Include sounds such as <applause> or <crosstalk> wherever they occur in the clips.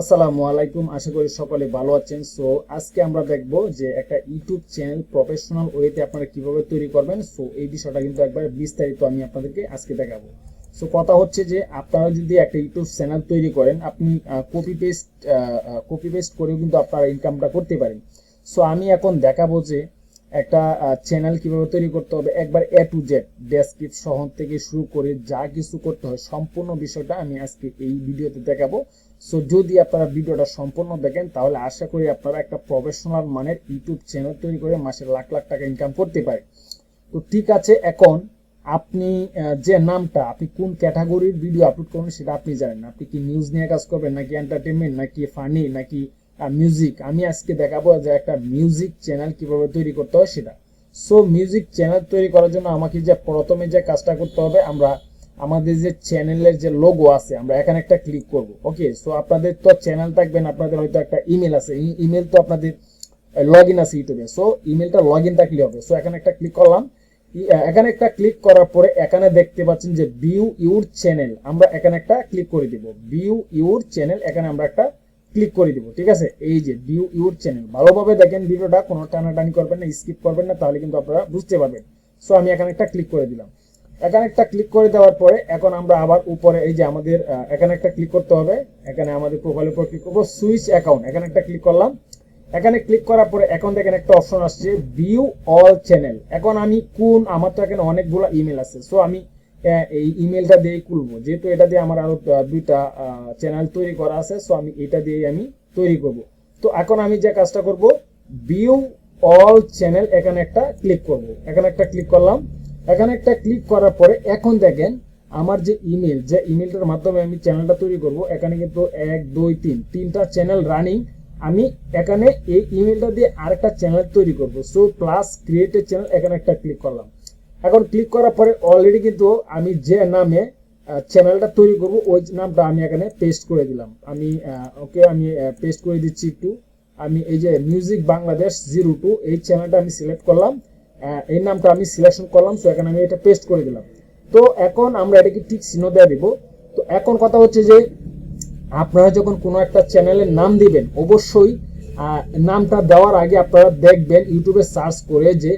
আসসালামু আলাইকুম, আশা করি সকলে ভালো আছেন। সো আজকে আমরা দেখব যে একটা ইউটিউব চ্যানেল প্রফেশনাল ওয়েতে আপনারা কীভাবে তৈরি করবেন। সো এই বিষয়টা কিন্তু একবার বিস্তারিত আমি আপনাদেরকে আজকে দেখাবো। সো কথা হচ্ছে যে আপনারা যদি একটা ইউটিউব চ্যানেল তৈরি করেন, আপনি কপি পেস্ট কপি পেস্ট করেও কিন্তু আপনারা ইনকামটা করতে পারেন। সো আমি এখন দেখাবো যে একটা চ্যানেল কীভাবে তৈরি করতে হবে। একবার এ টু জেড ডেসক্রিপশন থেকে শুরু করে যা কিছু করতে হয়, সম্পূর্ণ বিষয়টা আমি আজকে এই ভিডিওতে দেখাবো। সো যদি আপনারা ভিডিওটা সম্পূর্ণ দেখেন, তাহলে আশা করি আপনারা একটা প্রফেশনাল মানের ইউটিউব চ্যানেল তৈরি করে মাসে লাখ লাখ টাকা ইনকাম করতে পারে তো ঠিক আছে, এখন আপনি যে নামটা, আপনি কোন ক্যাটাগরির ভিডিও আপলোড করবেন সেটা আপনি জানেন আপনি কি নিউজ নিয়ে কাজ করবেন, নাকি এন্টারটেনমেন্ট নাকি ফানি নাকি মিউজিক আমি আজকে দেখাবো যে একটা মিউজিক চ্যানেল কীভাবে তৈরি করতে হয় সেটা। সো মিউজিক চ্যানেল তৈরি করার জন্য আমাকে যে প্রথমে যে কাজটা করতে হবে, আমরা আমাদের যে চ্যানেলের যে লোগো আছে, আমরা এখানে একটা ক্লিক করব ওকে সো আপনাদের তো চ্যানেল থাকবেন, আপনাদের হয়তো একটা ইমেল আছে ইমেল তো আপনাদের লগ ইন আছে ইউটিউবে। সো ইমেলটা লগ ইন থাকলে হবে। সো এখানে একটা ক্লিক করলাম। এখানে একটা ক্লিক করার পরে এখানে দেখতে পাচ্ছেন যে ভিউ ইউর চ্যানেল আমরা এখানে একটা ক্লিক করে দিব। ভিউ ইউর চ্যানেল এখানে আমরা একটা ক্লিক করে দিব, ঠিক আছে? এই যে ভিউ ইউর চ্যানেল ভালোভাবে দেখেন ভিডিওটা, কোনো টানাটানি করবেন না স্কিপ করবেন না, তাহলে কিন্তু আপনারা বুঝতে পারবেন। সো আমি এখানে একটা ক্লিক করে দিলাম। এখানে একটা ক্লিক করে দেওয়ার পরে এখন আমরা আবার উপরে এই যে আমাদের এখানে একটা ক্লিক করতে হবে। এখানে আমাদের প্রোফাইলের উপর ক্লিক করব সুইচ অ্যাকাউন্ট এখানে একটা ক্লিক করলাম। এখানে ক্লিক করার পরে এখন দেখেন একটা অপশন আসছে ভিউ অল চ্যানেল এখন আমি কোন, আমার তো এখানে অনেকগুলো ইমেল আছে। সো আমি এই ইমেলটা দিয়ে খুলবো। যেহেতু এটা দিয়ে আমার আরও দুইটা চ্যানেল তৈরি করা আছে সো আমি এটা দিয়ে আমি তৈরি করব। তো এখন আমি যে কাজটা করব ভিউ অল চ্যানেল এখানে একটা ক্লিক করব। এখানে একটা ক্লিক করলাম। এখানে একটা ক্লিক করার পরে এখন দেখেন আমার যে ইমেল যে ইমেলটার মাধ্যমে আমি চ্যানেলটা তৈরি করব, এখানে কিন্তু এক, দুই, তিন, তিনটা চ্যানেল রানিং আমি এখানে এই ইমেলটা দিয়ে আরেকটা চ্যানেল তৈরি করব। সো প্লাস ক্রিয়েট চ্যানেল এখানে একটা ক্লিক করলাম। এখন ক্লিক করার পরে অলরেডি কিন্তু আমি যে নামে চ্যানেলটা তৈরি করব, ওই নামটা আমি এখানে পেস্ট করে দিলাম। আমি ওকে আমি পেস্ট করে দিচ্ছি একটু। আমি এই যে মিউজিক বাংলাদেশ জিরো টু এই চ্যানেলটা আমি সিলেক্ট করলাম। এই নামটা আমি সিলেকশন করলাম সো এখানে আমি এটা পেস্ট করে দিলাম। তো এখন আমরা এটাকে ঠিক চিহ্ন দেওয়া দিব। তো এখন কথা হচ্ছে যে, আপনারা যখন কোনো একটা চ্যানেলের নাম দিবেন, অবশ্যই নামটা দেওয়ার আগে আপনারা দেখবেন, ইউটিউবে সার্চ করে যে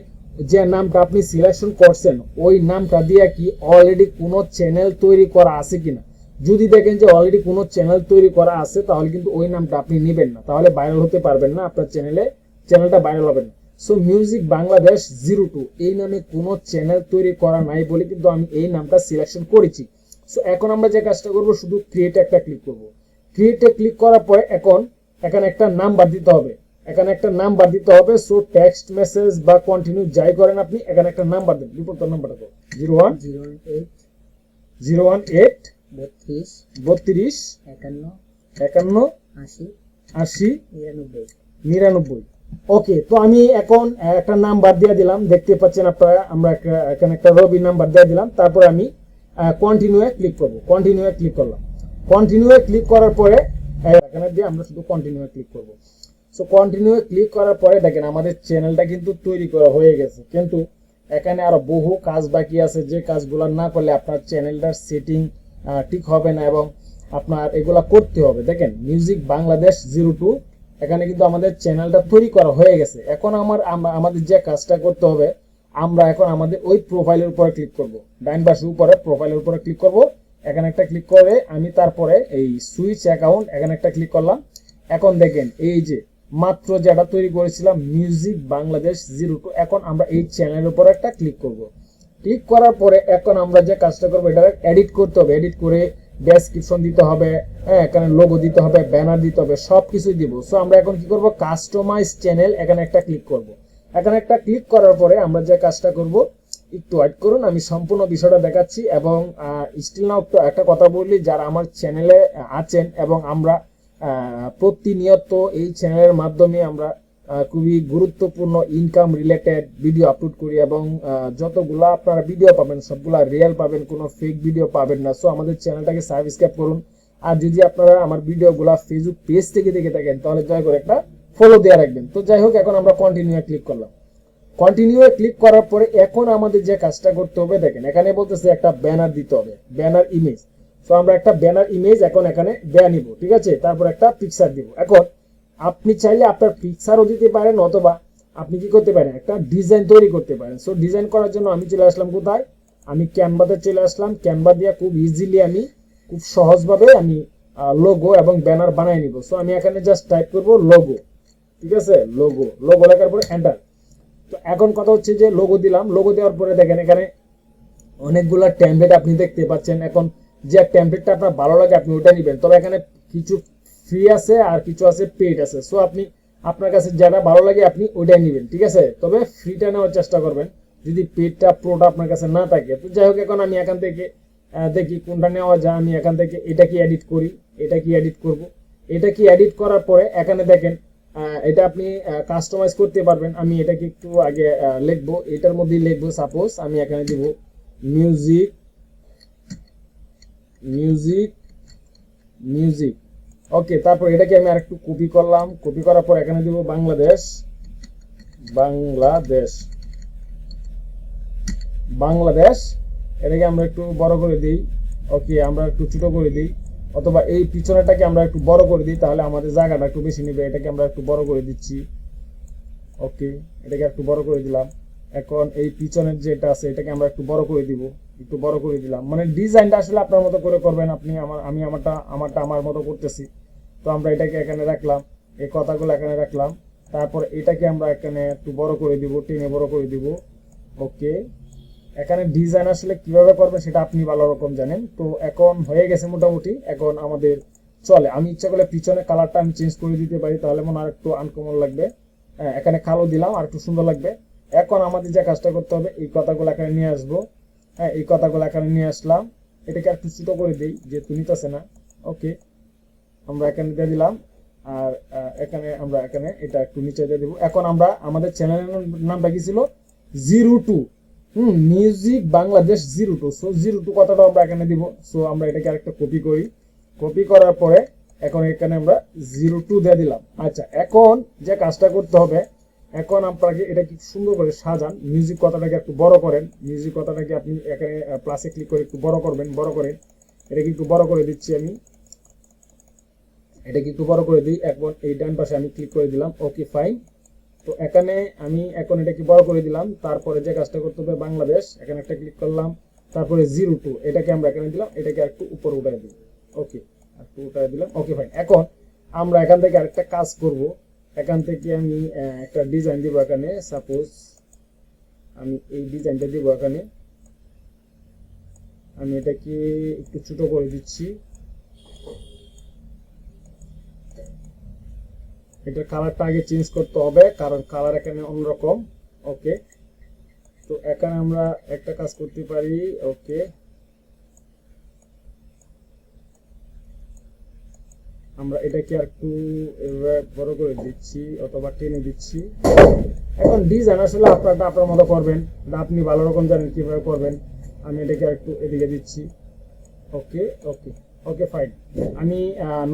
যে নামটা আপনি সিলেকশন করছেন, ওই নামটা দিয়ে কি অলরেডি কোনো চ্যানেল তৈরি করা আছে কিনা। যদি দেখেন যে অলরেডি কোনো চ্যানেল তৈরি করা আছে, তাহলে কিন্তু ওই নামটা আপনি নেবেন না। তাহলে ভাইরাল হতে পারবেন না, আপনার চ্যানেলে চ্যানেলটা ভাইরাল হবে না। So music Bangladesh zero two এই নামে কোনো চ্যানেল তৈরি করা নাই বলে কিন্তু আমি এই নামটা সিলেকশন করেছি। সো এখন আমরা যে কাজটা করব শুধু ক্রিয়েটে একটা ক্লিক করব। ক্রিয়েটে ক্লিক করার পরে এখন এখানে একটা নাম্বার দিতে হবে। এখানে একটা নাম্বার দিতে হবে। সো টেক্সট মেসেজ বা কন্টিনিউ যাই করেন আপনি এখানে একটা নাম্বার দেন রিপোর্ট নাম্বারটা তো zero one zero eight zero one eight বত্রিশ। বত্রিশ? একান্ন। একান্ন? আশি। আশি? নিরানব্বই। নিরানব্বই। ওকে তো আমি এখন একটা নাম্বার দিয়ে দিলাম। দেখতে পাচ্ছেন আপনারা, আমরা এখানে একটা রবি নাম্বার দিয়ে দিলাম। তারপর আমি কন্টিনিউয়ে ক্লিক করব। কন্টিনিউয়ে ক্লিক করলাম। কন্টিনিউয়ে ক্লিক করার পরে এখানে দিয়ে আমরা শুধু কন্টিনিউয়ে ক্লিক করব। সো কন্টিনিউয়ে ক্লিক করার পরে দেখেন, আমাদের চ্যানেলটা কিন্তু তৈরি করা হয়ে গেছে। কিন্তু এখানে আরও বহু কাজ বাকি আছে। যে কাজগুলো না করলে আপনার চ্যানেলটার সেটিং ঠিক হবে না এবং আপনার এগুলা করতে হবে। দেখেন মিউজিক বাংলাদেশ জিরো টু এখানে কিন্তু আমাদের চ্যানেলটা তৈরি করা হয়ে গেছে। এখন আমার আমাদের যে কাজটা করতে হবে, আমরা এখন আমাদের ওই প্রোফাইলের উপরে ক্লিক করব। ডাইন পাশে উপরে প্রোফাইলের উপরে ক্লিক করব। এখানে একটা ক্লিক করে আমি তারপরে এই সুইচ অ্যাকাউন্ট এখানে একটা ক্লিক করলাম। এখন দেখেন, এই যে মাত্র যেটা তৈরি করেছিলাম মিউজিক বাংলাদেশ জিরো টু এখন আমরা এই চ্যানেলের উপরে একটা ক্লিক করব। ক্লিক করার পরে এখন আমরা যে কাজটা করব, এটা এডিট করতে হবে। এডিট করে ডেসক্রিপশন দিতে হবে হ্যাঁ এখানে লোগো দিতে হবে ব্যানার দিতে হবে সব কিছুই দিব। সো আমরা এখন কি করব? কাস্টমাইজ চ্যানেল এখানে একটা ক্লিক করব। এখানে একটা ক্লিক করার পরে আমরা যে কাজটা করব, একটু ওয়েট করুন, আমি সম্পূর্ণ বিষয়টা দেখাচ্ছি এবং স্টিল নাও একটা কথা বলি, যারা আমার চ্যানেলে আছেন এবং আমরা প্রতিনিয়ত এই চ্যানেলের মাধ্যমে আমরা খুবই গুরুত্বপূর্ণ ইনকাম রিলেটেড ভিডিও আপলোড করি এবং যতগুলা আপনারা ভিডিও পাবেন, সবগুলা রিয়েল পাবেন, কোনো ফেক ভিডিও পাবেন না। সো আমাদের চ্যানেলটাকে সাবস্ক্রাইব করুন। আর যদি আপনারা আমার ভিডিওগুলা ফেসবুক পেজ থেকে দেখে থাকেন, তাহলে দয়া করে একটা ফলো দেওয়া রাখবেন। তো যাই হোক, এখন আমরা কন্টিনিউ ক্লিক করলাম। কন্টিনিউ ক্লিক করার পরে এখন আমাদের যে কাজটা করতে হবে, দেখেন, এখানে বলতেছে একটা ব্যানার দিতে হবে ব্যানার ইমেজ সো আমরা একটা ব্যানার ইমেজ এখন এখানে দেয়া নিব, ঠিক আছে? তারপর একটা পিকচার দিব। এখন আপনি চাইলে আপনার পিকচারও দিতে পারেন অথবা আপনি কি করতে পারেন, একটা ডিজাইন তৈরি করতে পারেন। সো ডিজাইন করার জন্য আমি চলে আসলাম কোথায়? আমি ক্যানভাতে চলে আসলাম। ক্যানভা দিয়ে খুব ইজিলি আমি, খুব সহজভাবে আমি লোগো এবং ব্যানার বানিয়ে নিব। সো আমি এখানে জাস্ট টাইপ করব লোগো ঠিক আছে? লোগো লোগো লেখার পরে এন্টার তো এখন কথা হচ্ছে যে লোগো দিলাম। লোগো দেওয়ার পরে দেখেন এখানে অনেকগুলো টেমপ্লেট আপনি দেখতে পাচ্ছেন। এখন যে টেমপ্লেটটা আপনার ভালো লাগে আপনি ওটা নেবেন। তবে এখানে কিছু ফ্রি আছে আর কিছু আছে পেড আছে। সো আপনি, আপনার কাছে যেটা ভালো লাগে, আপনি ওইটাই নেবেন, ঠিক আছে? তবে ফ্রিটা নেওয়ার চেষ্টা করবেন। যদি পেডটা প্রোটা আপনার কাছে না থাকে, তো যাই হোক, এখন আমি এখান থেকে দেখি কোনটা নেওয়া যায়। আমি এখান থেকে এটা কি এডিট করি, এটা কি এডিট করব? এটা কি এডিট করার পরে এখানে দেখেন এটা আপনি কাস্টমাইজ করতে পারবেন। আমি এটাকে একটু আগে লিখব। এটার মধ্যেই লিখব সাপোজ আমি এখানে দিব মিউজিক মিউজিক মিউজিক ওকে তারপর এটাকে আমি আরেকটু কপি করলাম। কপি করার পর এখানে দিব বাংলাদেশ। বাংলাদেশ। বাংলাদেশ, এটাকে আমরা একটু বড় করে দিই। ওকে আমরা একটু ছোট করে দিই। অথবা এই পিছনেটাকে আমরা একটু বড় করে দিই, তাহলে আমাদের জায়গাটা একটু বেশি নেবে। এটাকে আমরা একটু বড় করে দিচ্ছি। ওকে এটাকে একটু বড় করে দিলাম। এখন এই পিছনের যেটা আছে, এটাকে আমরা একটু বড় করে দিব। একটু বড় করে দিলাম। মানে ডিজাইনটা আসলে আপনার মতো করে করবেন। আপনি আমার, আমি আমারটা আমারটা আমার মতো করতেছি। তো আমরা এটাকে এখানে রাখলাম এই কথাগুলো এখানে রাখলাম। তারপর এটাকে আমরা এখানে একটু বড় করে দিব টেনে বড় করে দিব। ওকে এখানে ডিজাইন আসলে কীভাবে করবেন সেটা আপনি ভালো রকম জানেন। তো এখন হয়ে গেছে মোটামুটি এখন আমাদের চলে। আমি ইচ্ছা করলে পিছনে কালারটা আমি চেঞ্জ করে দিতে পারি তাহলে মনে আর একটু আনকমন লাগবে। হ্যাঁ, এখানে কালো দিলাম আর একটু সুন্দর লাগবে। এখন আমাদের যে কাজটা করতে হবে এই কথাগুলো এখানে নিয়ে আসব। হ্যাঁ এই কথাগুলো এখানে নিয়ে আসলাম। এটাকে একটু ছোট করে দিই যেহেতু নিতেছে না। ওকে আমরা এখানে দিয়ে দিলাম, আর এখানে আমরা এখানে এটা একটু নিচে দিয়ে দেবো। এখন আমরা আমাদের চ্যানেলের নামটা কি ছিল? Zero two hmm music Bangladesh zero two so zero two কথাটা আমরা এখানে দিব। সো আমরা এটাকে আরেকটা কপি করি। কপি করার পরে এখন এখানে আমরা জিরো টু দিয়ে দিলাম। আচ্ছা এখন যে কাজটা করতে হবে, এখন আপনাকে এটা কি সুন্দর করে সাজান। মিউজিক কথাটাকে একটু বড় করেন। মিউজিক কথাটাকে আপনি এখানে প্লাসে ক্লিক করে একটু বড় করবেন, বড় করেন। এটাকে একটু বড় করে দিচ্ছি আমি। এটাকে একটু বড় করে দিই। এখন এই ডান পাশে আমি ক্লিক করে দিলাম ওকে ফাইন তো এখানে আমি এখন এটাকে বড় করে দিলাম। তারপরে যে কাজটা করতে হবে, বাংলাদেশ, এখানে একটা ক্লিক করলাম। তারপরে জিরো টু এটাকে আমরা এখানে দিলাম, এটাকে একটু উপরে উঠাই দিই। ওকে একটু উঠাই দিলাম ওকে ফাইন এখন আমরা এখান থেকে আরেকটা কাজ করব। এখান থেকে আমি একটা ডিজাইন দিব এখানে। সাপোজ আমি এই ডিজাইনটা দিব এখানে। আমি এটাকে একটু ছোট করে দিচ্ছি। এটার কালারটা আগে চেঞ্জ করতে হবে, কারণ কালার এখানে অন্যরকম ওকে তো এখানে আমরা একটা কাজ করতে পারি ওকে আমরা এটাকে আর একটু বড় করে দিচ্ছি, অথবা টেনে দিচ্ছি। এখন ডিজাইন আসলে আপনারটা আপনার মতো করবেন এটা আপনি ভালো রকম জানেন কীভাবে করবেন, আমি এটাকে আর একটু এদিকে দিচ্ছি ওকে ওকে ওকে ফাইন আমি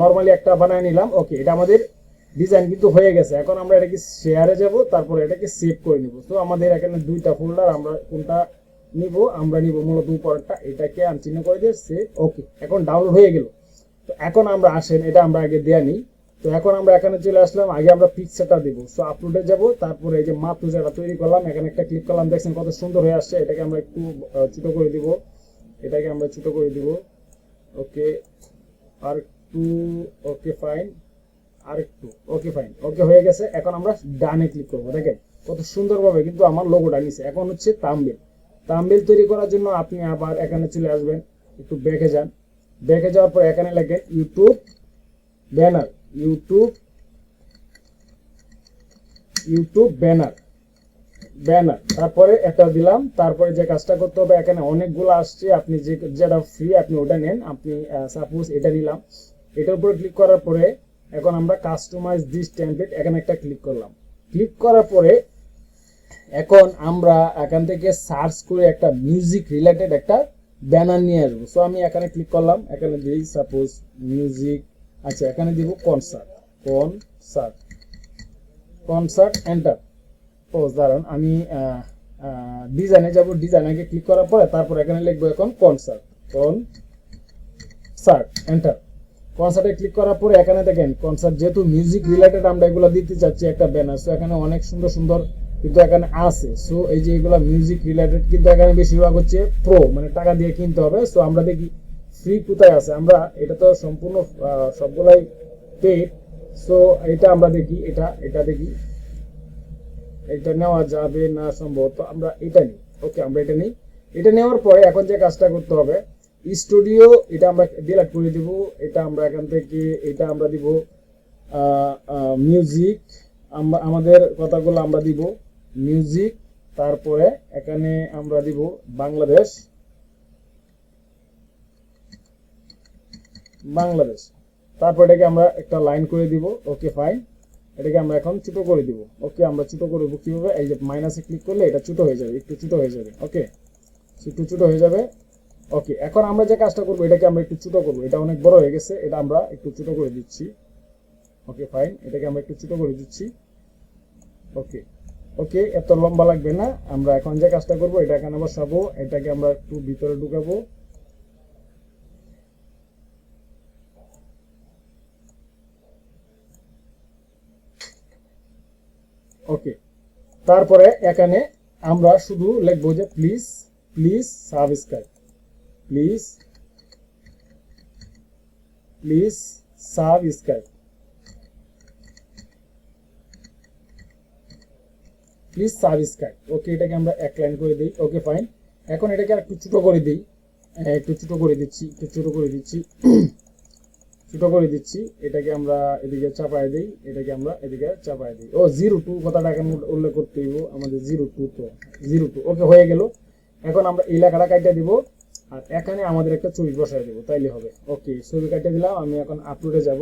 নর্মালি একটা বানায় নিলাম ওকে এটা আমাদের ডিজাইন কিন্তু হয়ে গেছে। এখন আমরা এটাকে শেয়ারে যাব, তারপরে এটাকে সেভ করে নিব। তো আমাদের এখানে দুইটা ফোল্ডার আমরা কোনটা নিব, আমরা নিব মূলত উপরেরটা, এটাকে আমি চিহ্ন করে দিয়ে সেভ ওকে এখন ডাউনলোড হয়ে গেল। তো এখন আমরা আসেন, এটা আমরা আগে দেয়া নিই। তো এখন আমরা এখানে চলে আসলাম, আগে আমরা পিকচারটা দিব। সো আপলোডে যাব, তারপরে এই যে মাত্র যেটা তৈরি করলাম, এখানে একটা ক্লিক করলাম, দেখছেন কত সুন্দর হয়ে আসছে। এটাকে আমরা একটু ছোট করে দিব। এটাকে আমরা ছোট করে দিব। ওকে আর একটু ওকে ফাইন আরেকটু। ওকে ফাইন ওকে হয়ে গেছে। এখন আমরা ডানে ক্লিক করব। দেখেন, কত সুন্দরভাবে কিন্তু আমার লোগোটা নিছে। এখন হচ্ছে তাম্বেল তাম্বেল তৈরি করার জন্য আপনি আবার এখানে চলে আসবেন। একটু ব্যাকে যান। ব্যাকে যাওয়ার পর এখানে লেখেন YouTube banner YouTube YouTube banner banner তারপরে এটা দিলাম। তারপরে যে কাজটা করতে হবে, এখানে অনেকগুলো আসছে। আপনি যে যেটা ফ্রি আপনি ওটা নেন। আপনি সাপোজ এটা নিলাম। এটার উপরে ক্লিক করার পরে এখন আমরা কাস্টমাইজ দিস টেমপ্লেট এখানে একটা ক্লিক করলাম। ক্লিক করার পরে এখন আমরা এখান থেকে সার্চ করে একটা মিউজিক রিলেটেড একটা ব্যানার নিয়ে আসব। সো আমি এখানে ক্লিক করলাম, এখানে দিই সাপোজ মিউজিক আচ্ছা এখানে দিব কনসার্ট কনসার্ট কনসার্ট এন্টার ও দাঁড়ান, আমি ডিজাইনে যাব ডিজাইনে ক্লিক করার পরে তারপর এখানে লিখব এখন কনসার্ট কন কনসার্ট এন্টার কনসার্টে ক্লিক করার পরে এখানে দেখেন কনসার্ট যেহেতু মিউজিক রিলেটেড আমরা এগুলো দিতে চাচ্ছি একটা ব্যানার সো এখানে অনেক সুন্দর সুন্দর কিন্তু এখানে আছে। সো এই যে এগুলো মিউজিক রিলেটেড কিন্তু এখানে বেশিরভাগ হচ্ছে প্রো মানে টাকা দিয়ে কিনতে হবে। সো আমরা দেখি ফ্রি কোথায় আছে? আমরা এটা তো সম্পূর্ণ সবগুলাই পেড সো এটা আমরা দেখি, এটা এটা দেখি। এটা নেওয়া যাবে না সম্ভবত, আমরা এটা নিই। ওকে আমরা এটা নিই। এটা নেওয়ার পরে এখন যে কাজটা করতে হবে স্টুডিও, এটা আমরা ডিলেট করে দিব। এটা আমরা এখান থেকে, এটা আমরা দিব মিউজিক আমরা, আমাদের কথাগুলো আমরা দিব মিউজিক তারপরে এখানে আমরা দিব বাংলাদেশ। বাংলাদেশ। তারপর এটাকে আমরা একটা লাইন করে দিব ওকে ফাইন এটাকে আমরা এখন ছোট করে দিব। ওকে আমরা ছোট করব কীভাবে? এই যে মাইনাসে ক্লিক করলে এটা ছোট হয়ে যাবে, একটু ছোট হয়ে যাবে ওকে একটু ছোট হয়ে যাবে। ওকে এখন আমরা যে কাজটা করব, এটাকে আমরা একটু ছোট করব। এটা অনেক বড় হয়ে গেছে, এটা আমরা একটু ছোট করে দিচ্ছি। ওকে ফাইন এটাকে আমরা একটু ছোট করে দিচ্ছি। ওকে ওকে এত লম্বা লাগবে না। আমরা এখন যে কাজটা করব এটা এখানে বসাবো এটাকে আমরা একটু ভিতরে ঢুকাবো। ওকে তারপরে এখানে আমরা শুধু লিখব যে please please subscribe please please subscribe please subscribe okay এটাকে আমরা এক লাইন করে দিই। ওকে ফাইন এখন এটাকে আর একটু ছোট করে দিই। হ্যাঁ, একটু ছোট করে দিচ্ছি একটু ছোট করে দিচ্ছি। <clears throat> ছোট করে দিচ্ছি। এটাকে আমরা এদিকে চাপায় দিই। এটাকে আমরা এদিকে চাপায় দিই। ও জিরো টু কথাটা এখানে উল্লেখ করতে হইব। আমাদের জিরো টু তো। জিরো টু ওকে হয়ে গেল। এখন আমরা এই লেখাটা কাটিয়ে দিব। আর এখানে আমাদের একটা ছবি বসায় দেবো, তাইলে হবে। ওকে ছবি কাটিয়ে দিলাম, আমি এখন আপলোডে যাব।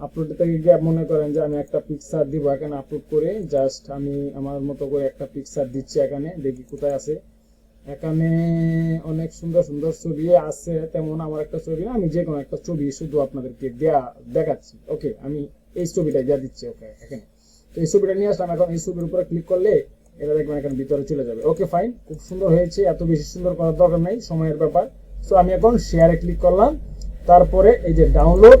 আপলোড থেকে গিয়ে মনে করেন যে আমি একটা পিকচার দিব এখানে আপলোড করে জাস্ট আমি আমার মতো করে একটা পিকচার দিচ্ছি এখানে, দেখি কোথায় আছে। এখানে অনেক সুন্দর সুন্দর ছবি আছে, তেমন আমার একটা ছবি না, আমি যে কোনো একটা ছবি শুধু আপনাদেরকে দেয়া, দেখাচ্ছি। ওকে আমি এই ছবিটা দেওয়া দিচ্ছি ওকে এখানে। তো এই ছবিটা নিয়ে আসলাম, এখন এই ছবির উপরে ক্লিক করলে এটা দেখবেন এখানে ভিতরে চলে যাবে। ওকে ফাইন খুব সুন্দর হয়েছে, এত বেশি সুন্দর করার দরকার নেই, সময়ের ব্যাপার। সো আমি এখন শেয়ারে ক্লিক করলাম, তারপরে এই যে ডাউনলোড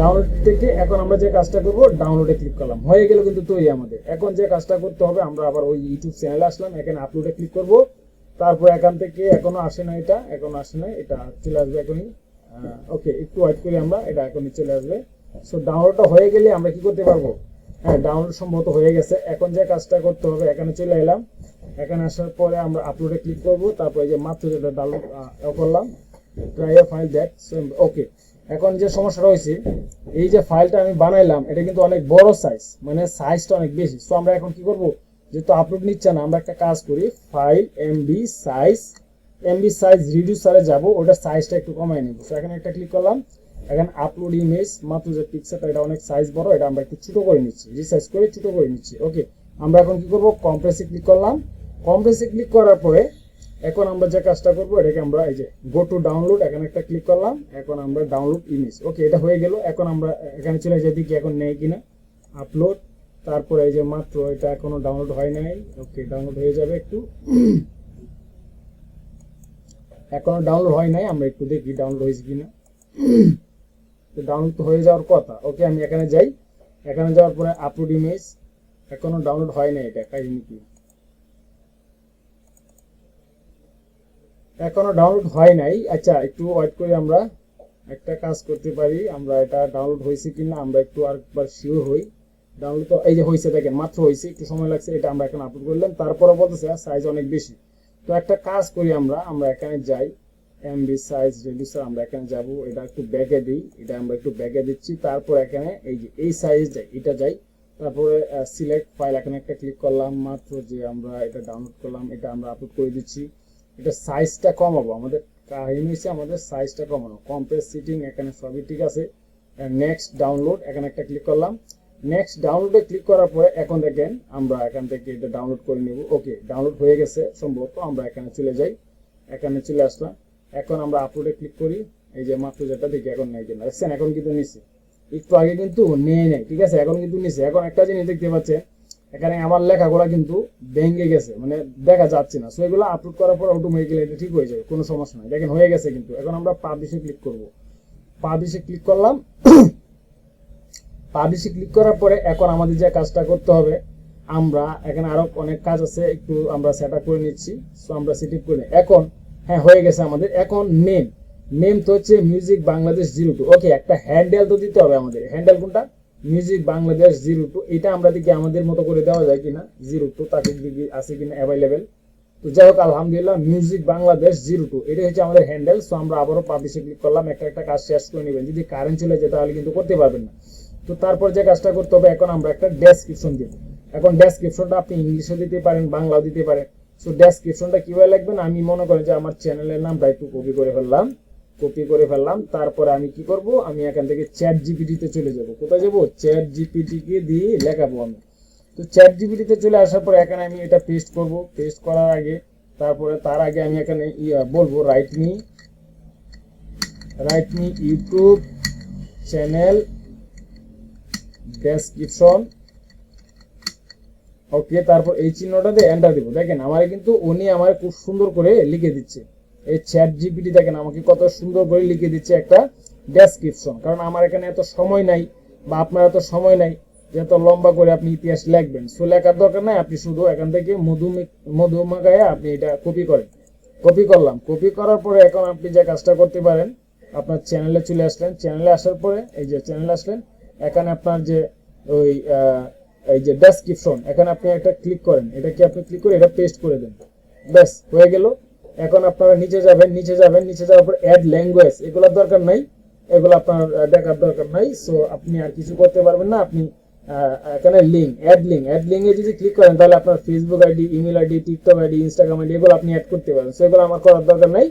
ডাউনলোড থেকে এখন আমরা যে কাজটা করব ডাউনলোডে ক্লিক করলাম। হয়ে গেল কিন্তু তৈরি আমাদের। এখন যে কাজটা করতে হবে, আমরা আবার ওই ইউটিউব চ্যানেলে আসলাম, এখানে আপলোডে ক্লিক করব। তারপর এখান থেকে এখনও আসে না এটা, এখনও আসে না, এটা চলে আসবে এখনই। ওকে একটু ওয়েট করি আমরা, এটা এখনই চলে আসবে। সো ডাউনলোডটা হয়ে গেলে আমরা কি করতে পারব? হ্যাঁ ডাউনলোড সম্ভবত হয়ে গেছে। এখন যে কাজটা করতে হবে, এখানে চলে এলাম। এখানে আসার পরে আমরা আপলোডে ক্লিক করব। তারপর যে মাত্র যেটা ডাউনলোড করলাম ট্রাই ফাইল দ্যাট ওকে এখন যে সমস্যাটা হয়েছে এই যে ফাইলটা আমি বানাইলাম, এটা কিন্তু অনেক বড় সাইজ মানে সাইজটা অনেক বেশি। সো আমরা এখন কি করব, যেহেতু আপলোড নিচ্ছে না, আমরা একটা কাজ করি file MB size MB size রিডিউসারে যাব, ওটা সাইজটা একটু কমাই নেব। সো এখানে একটা ক্লিক করলাম এখানে আপলোড ইমেজ মাত্র যে পিকচারটা এটা অনেক সাইজ বড়, এটা আমরা একটু ছোট করে নিচ্ছি রিসাইজ করে ছোট করে নিচ্ছি ওকে আমরা এখন কি করব? কম্প্রেসে ক্লিক করলাম কম্প্রেসে ক্লিক করার পরে এখন আমরা যে কাজটা করব, এটাকে আমরা এই যে গো টু ডাউনলোড এখানে একটা ক্লিক করলাম, এখন আমরা ডাউনলোড ইমেজ ওকে এটা হয়ে গেল, এখন আমরা এখানে চলে যাই, দেখি এখন নেই কিনা আপলোড তারপরে এই যে মাত্র এটা এখনও ডাউনলোড হয় নাই ওকে ডাউনলোড হয়ে যাবে একটু। এখনও ডাউনলোড হয় নাই, আমরা একটু দেখি ডাউনলোড হয়েছে কিনা। ডাউনলোড তো হয়ে যাওয়ার কথা। ওকে আমি এখানে যাই। এখানে যাওয়ার পরে আপলোড ইমেজ এখনও ডাউনলোড হয় নাই এটা কাহিনী কি এখনও ডাউনলোড হয় নাই। আচ্ছা একটু ওয়েট করে আমরা একটা কাজ করতে পারি। আমরা এটা ডাউনলোড হয়েছে কিনা আমরা একটু আরেকবার শিওর হই। ডাউনলোড তো এই যে হয়েছে, দেখেন, মাত্র হয়েছে, একটু সময় লাগছে, এটা আমরা এখন আপলোড করলাম। তারপরে বলতেছে সাইজ অনেক বেশি। তো একটা কাজ করি আমরা আমরা এখানে যাই। এমবি সাইজ রেডিউসার আমরা এখানে যাব, এটা একটু ব্যাগে দিই, এটা আমরা একটু ব্যাগে দিচ্ছি। তারপর এখানে এই যে, এই সাইজ যাই, এটা যাই। তারপরে সিলেক্ট ফাইল এখানে একটা ক্লিক করলাম, মাত্র যে আমরা এটা ডাউনলোড করলাম, এটা আমরা আপলোড করে দিচ্ছি। এটা সাইজটা কমাবো, আমাদের কাহিনী হচ্ছে আমাদের সাইজটা কমানো। কম্প্রেস সিটিং এখানে সবই ঠিক আছে। নেক্সট ডাউনলোড এখানে একটা ক্লিক করলাম। নেক্সট ডাউনলোডে ক্লিক করার পরে, এখন দেখেন, আমরা এখান থেকে এটা ডাউনলোড করে নেব। ওকে ডাউনলোড হয়ে গেছে, সম্ভবত আমরা এখানে চলে যাই। এখানে চলে আসলাম। এখন আমরা আপলোডে ক্লিক করি, এই যে মাত্র যেটা দেখি, এখন নেই কিনা দেখছেন? এখন কিন্তু নিচ্ছে একটু আগে কিন্তু নেই নেই, ঠিক আছে? এখন কিন্তু নিচ্ছে এখন একটা জিনিস দেখতে পাচ্ছেন, এখানে আমার লেখাগুলো কিন্তু ভেঙে গেছে মানে দেখা যাচ্ছে না। সো এগুলো আপলোড করার পর অটোমেটিক্যালি এটা ঠিক হয়ে যাবে, কোনো সমস্যা নাই। দেখেন, হয়ে গেছে কিন্তু। এখন আমরা পাবলিশে ক্লিক করব। পাবলিশে ক্লিক করলাম। পাবলিশে ক্লিক করার পরে এখন আমাদের যে কাজটা করতে হবে, আমরা এখানে আরও অনেক কাজ আছে, একটু আমরা সেট করে নিচ্ছি। সো আমরা সেট করে। এখন হ্যাঁ হয়ে গেছে আমাদের। এখন নেম নেম তো হচ্ছে music Bangladesh zero two okay একটা হ্যান্ডেল তো দিতে হবে আমাদের। হ্যান্ডেল কোনটা? মিউজিক বাংলাদেশ জিরো টু এটা আমরা দেখি আমাদের মতো করে দেওয়া যায় কিনা? জিরো টু তাকে দিকে আছে কিনা অ্যাভেলেবেল তো যাই হোক, আলহামদুলিল্লাহ মিউজিক বাংলাদেশ জিরো টু এটা হচ্ছে আমাদের হ্যান্ডেল সো আমরা আবারও পাবলিশে ক্লিক করলাম। একটা একটা কাজ শেষ করে নেবেন। যদি কারেন্ট চলে যায়, তাহলে কিন্তু করতে পারবেন না। তো তারপর যে কাজটা করতে হবে, এখন আমরা একটা ডেসক্রিপশন দিব। এখন ডেসক্রিপশনটা আপনি ইংলিশে দিতে পারেন, বাংলাও দিতে পারেন। সো ডেসক্রিপশনটা কীভাবে লিখবেন? আমি মনে করি যে আমার চ্যানেলের নামটা একটু কপি করে ফেললাম। কপি করে ফেললাম। তারপরে আমি কি করব? আমি এখান থেকে চ্যাট জিপিটিতে চলে যাব। কোথায় যাব? চ্যাট জিপিটিকে দিয়ে লেখাবো আমি। তো চ্যাট জিপিটিতে চলে আসার পর এখানে আমি এটা পেস্ট করব। পেস্ট করার আগে, তারপরে তার আগে আমি এখানে বলব write me write me YouTube channel description okay তারপর এই চিহ্নটা দিয়ে এন্টার দিব। দেখেন, আমার কিন্তু উনি আমার খুব সুন্দর করে লিখে দিচ্ছে। এই চ্যাট জিপিটি দেখেন, আমাকে কত সুন্দর করে লিখে দিচ্ছে একটা ডেসক্রিপশন কারণ আমার এখানে এত সময় নাই, বা আপনার এত সময় নাই, যে এত লম্বা করে আপনি ইতিহাস লিখবেন। সো লেখার দরকার নাই, আপনি শুধু এখান থেকে মধু মধু মাগায় আপনি এটা কপি করেন। কপি করলাম। কপি করার পরে এখন আপনি যে কাজটা করতে পারেন, আপনার চ্যানেলে চলে আসলেন। চ্যানেলে আসার পরে, এই যে চ্যানেলে আসলেন, এখানে আপনার যে ওই এই যে ডেসক্রিপশন এখানে আপনি একটা ক্লিক করেন, এটা কি আপনি ক্লিক করে এটা পেস্ট করে দেন। ব্যাস, হয়ে গেল। এখন আপনারা নিচে যাবেন নিচে যাবেন, নিচে যাওয়ার পর অ্যাড ল্যাঙ্গুয়েজ এগুলোর দরকার নাই। এগুলো আপনার দেখার দরকার নাই। সো আপনি আর কিছু করতে পারবেন না। আপনি এখানে লিঙ্ক অ্যাড লিঙ্ক অ্যাড লিঙ্কে যদি ক্লিক করেন, তাহলে আপনার Facebook ID email ID TikTok ID Instagram ID এগুলো আপনি অ্যাড করতে পারেন সো এগুলো আমার করার দরকার নাই।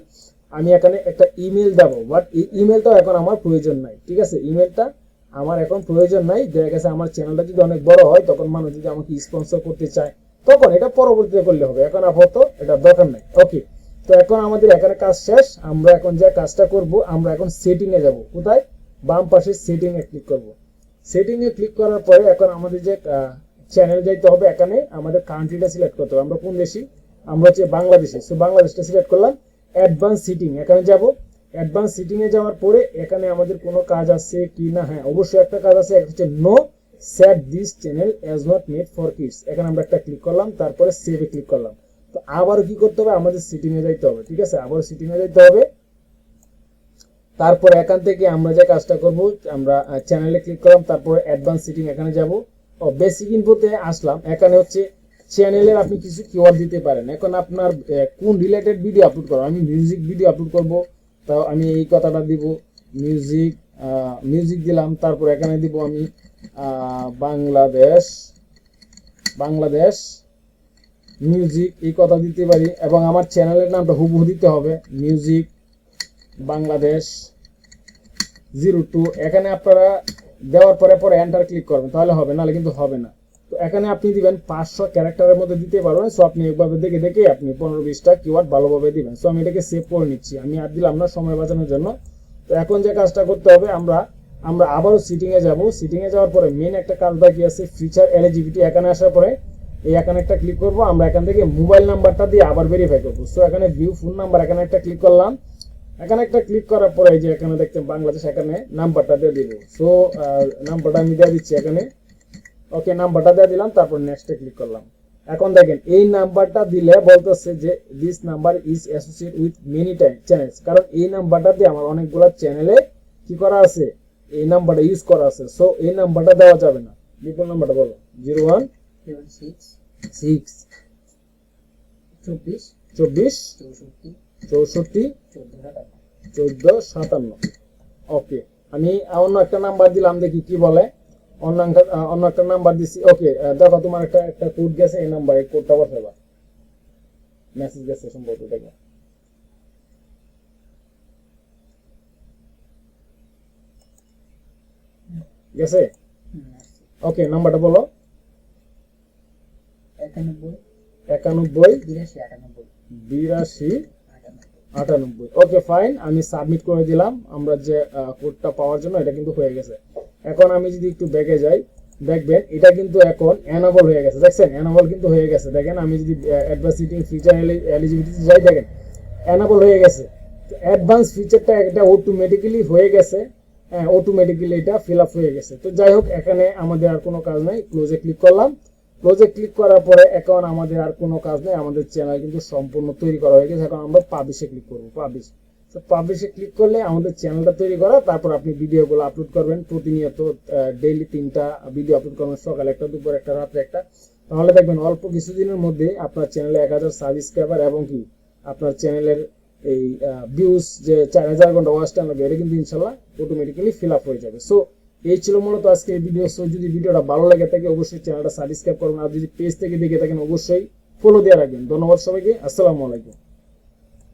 আমি এখানে একটা ইমেল দেবো। বাট ইমেলটাও এখন আমার প্রয়োজন নাই। ঠিক আছে? ইমেলটা আমার এখন প্রয়োজন নাই, দেখা গেছে আমার চ্যানেলটা যদি অনেক বড় হয়, তখন মানুষ যদি আমাকে স্পন্সর করতে চায়, তখন এটা পরবর্তীতে করলে হবে। এখন আপাতত এটা দরকার নাই। ওকে তো এখন আমাদের এখানে কাজ শেষ। আমরা এখন যে কাজটা করব, আমরা এখন সেটিং এ যাব। কোথায়? বাম পাশে সেটিং এ ক্লিক করব। সেটিং এ ক্লিক করার পরে এখন আমাদের যে চ্যানেল যাইতে হবে, এখানে আমাদের কান্ট্রিটা সিলেক্ট করতে হবে। আমরা কোন দেশি? আমরা হচ্ছে বাংলাদেশে। সো বাংলাদেশটা সিলেক্ট করলাম। অ্যাডভান্স সিটিং এখানে যাব। অ্যাডভান্স সিটিং এ যাওয়ার পরে এখানে আমাদের কোনো কাজ আছে কি না? হ্যাঁ অবশ্যই একটা কাজ আছে হচ্ছে no set this channel as not made for kids এখানে আমরা একটা ক্লিক করলাম, তারপরে সেভে ক্লিক করলাম। তো আবার কি করতে হবে? আমাদের সিটিং এ যাইতে হবে, ঠিক আছে? আবারও সিটিং এ যাইতে হবে। তারপর এখান থেকে আমরা যে কাজটা করব, আমরা চ্যানেলে ক্লিক করলাম, তারপর অ্যাডভান্স সিটিং এখানে যাব। ও বেসিক ইনপুটে আসলাম। এখানে হচ্ছে চ্যানেলের আপনি কিছু কিওয়ার্ড দিতে পারেন। এখন আপনার কোন রিলেটেড ভিডিও আপলোড করো আমি মিউজিক ভিডিও আপলোড করব তো আমি এই কথাটা দিব মিউজিক মিউজিক দিলাম, তারপর এখানে দিব আমি বাংলাদেশ বাংলাদেশ মিউজিক এই কথা দিতে পারি, এবং আমার চ্যানেলের নামটা হুবহু দিতে হবে মিউজিক বাংলাদেশ জিরো টু এখানে আপনারা দেওয়ার পরে পরে এন্টার ক্লিক করবেন, তাহলে হবে, নাহলে কিন্তু হবে না। তো এখানে আপনি দিবেন পাঁচশো ক্যারেক্টারের মধ্যে দিতে পারবেন। সো আপনি একভাবে দেখে দেখে আপনি পনেরো বিশটা কিওয়ার্ড ভালোভাবে দিবেন। সো আমি এটাকে সেভ করে নিচ্ছি। আমি আর দিলাম না সময় বাঁচানোর জন্য। তো এখন যে কাজটা করতে হবে, আমরা আমরা আবারও সিটিংয়ে যাব। সিটিং এ যাওয়ার পরে মেন একটা কাজ বাকি আছে ফিচার এলিজিবিলিটি এখানে আসার পরে এই এখানে একটা ক্লিক করব। আমরা এখান থেকে মোবাইল নাম্বারটা দিয়ে আবার ভেরিফাই করব। সো এখানে ভিউ ফোন নাম্বার এখানে একটা ক্লিক করলাম। এখানে একটা ক্লিক করার পরে যে এখানে দেখতে বাংলাদেশ এখানে নাম্বারটা দিয়ে দিব। সো নাম্বারটা আমি দিয়ে দিচ্ছি এখানে। ওকে নাম্বারটা দিয়ে দিলাম তারপর নেক্সটে ক্লিক করলাম। এখন দেখেন এই নাম্বারটা দিলে বলতেছে যে this number is associate with many time channels কারণ এই নাম্বারটা দিয়ে আমার অনেকগুলো চ্যানেলে কি করা আছে? এই নাম্বারটা ইউজ করা আছে। সো এই নাম্বারটা দেওয়া যাবে না। বিপুল নাম্বারটা বলো। জিরো ওয়ান সিক্স চব্বিশ চব্বিশ চৌষট্টি চোদ্দ সাতান্ন। ওকে আমি অন্য একটা নাম্বার দিলাম দেখি কি বলে। অন্য একটা নাম্বার দিছি। ওকে দেখো তোমার একটা একটা কোড গেছে এই নাম্বার কোডটা বসাবা। মেসেজ গেছে সম্ভবত দেখো। গেছে? ওকে নাম্বারটা বলো। একানব্বই। একানব্বই। বিরাশি আটানব্বই। বিরাশি আটানব্বই। আটানব্বই। ওকে ফাইন আমি সাবমিট করে দিলাম। আমরা যে কোডটা পাওয়ার জন্য এটা কিন্তু হয়ে গেছে। এখন আমি যদি একটু ব্যাকে যাই দেখবেন এটা কিন্তু এখন অ্যানাবল হয়ে গেছে। দেখছেন? অ্যানাবল কিন্তু হয়ে গেছে। দেখেন, আমি যদি অ্যাডভান্স সিটিং ফিচার এলিজিবিলিটি যাই, দেখেন অ্যানাবল হয়ে গেছে। অ্যাডভান্স ফিচারটা এটা অটোমেটিক্যালি হয়ে গেছে। হ্যাঁ অটোমেটিক্যালি এটা ফিল আপ হয়ে গেছে। তো যাই হোক, এখানে আমাদের আর কোনো কাজ নাই। ক্লোজে ক্লিক করলাম। ক্লোজে ক্লিক করার পরে এখন আমাদের আর কোনো কাজ নেই। আমাদের চ্যানেল কিন্তু সম্পূর্ণ তৈরি করা হয়ে গেছে। এখন আমরা পাবলিশে ক্লিক করব। পাবলিশ তো পাবলিশে ক্লিক করলে আমাদের চ্যানেলটা তৈরি করা, তারপর আপনি ভিডিওগুলো আপলোড করবেন। প্রতিনিয়ত ডেইলি তিনটা ভিডিও আপলোড করবেন, সকালে একটা, দুপুর একটা, রাত্রে একটা। তাহলে দেখবেন অল্প কিছুদিনের মধ্যে আপনার চ্যানেলে এক হাজার সাবস্ক্রাইবার এবং কি, আপনার চ্যানেলের এই ভিউজ যে চার হাজার ঘণ্টা ওয়াচ টাইম লাগবে এটা কিন্তু ইনশাল্লাহ অটোমেটিক্যালি ফিল আপ হয়ে যাবে। সো এই ছিল মূলত আজকে এই ভিডিও সো যদি ভিডিওটা ভালো লাগে থাকে অবশ্যই চ্যানেলটা সাবস্ক্রাইব করবেন। আর যদি পেজ থেকে দেখে থাকেন, অবশ্যই ফলো দিয়ে রাখবেন। ধন্যবাদ সবাইকে। আসসালামু আলাইকুম।